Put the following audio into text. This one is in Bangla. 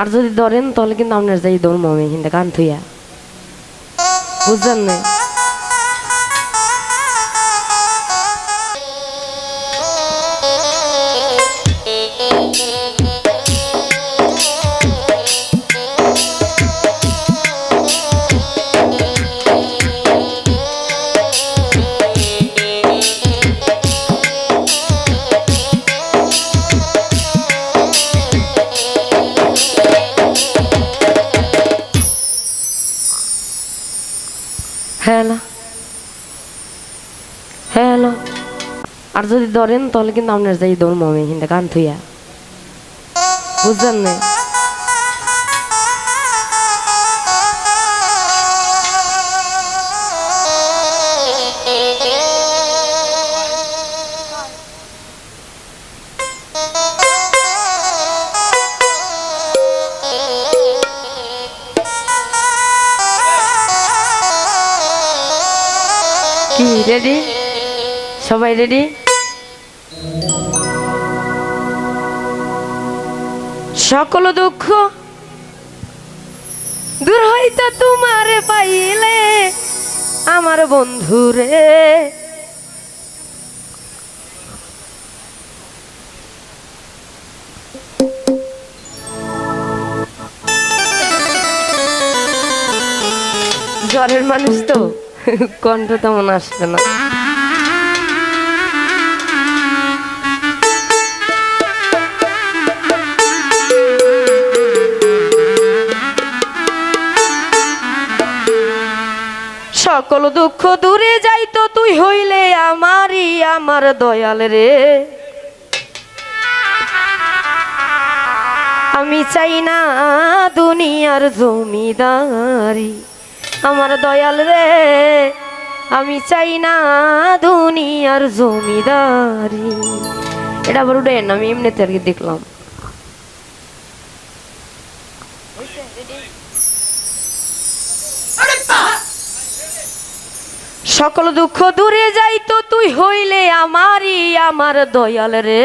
আর যদি ধরেন তাহলে কিন্তু আপনার যাই ধর্ম আমি কিন্তু গান থুইয়া। বুঝলেন না হ্যালো। হ্যালো। আর যদি ধরেন, তাহলে কিন্তু আপনার যাই দৌড় আমি কিন্তু গান থুইয়া। বুঝছেন না? কি রেডি সবাই রেডি সকল দুঃখ দূর হইতে তোমারে পাইলে, আমার বন্ধুরে জ্বরের মানুষ তো। কণ্ঠ তেমন আসবে না। সকল দুঃখ দূরে যাইতো, তুই হইলে আমারই আমার দয়াল রে। আমি চাই না দুনিয়ার জমিদারি। আমার দয়াল রে, আমি চাই না দুনিয়ার জমিদারি। এটা আবার উঠে আমি এমনিতে আর কি দেখলাম। সকল দুঃখ দূরে যাইতো, তুই হইলে আমারই, আমার দয়াল রে।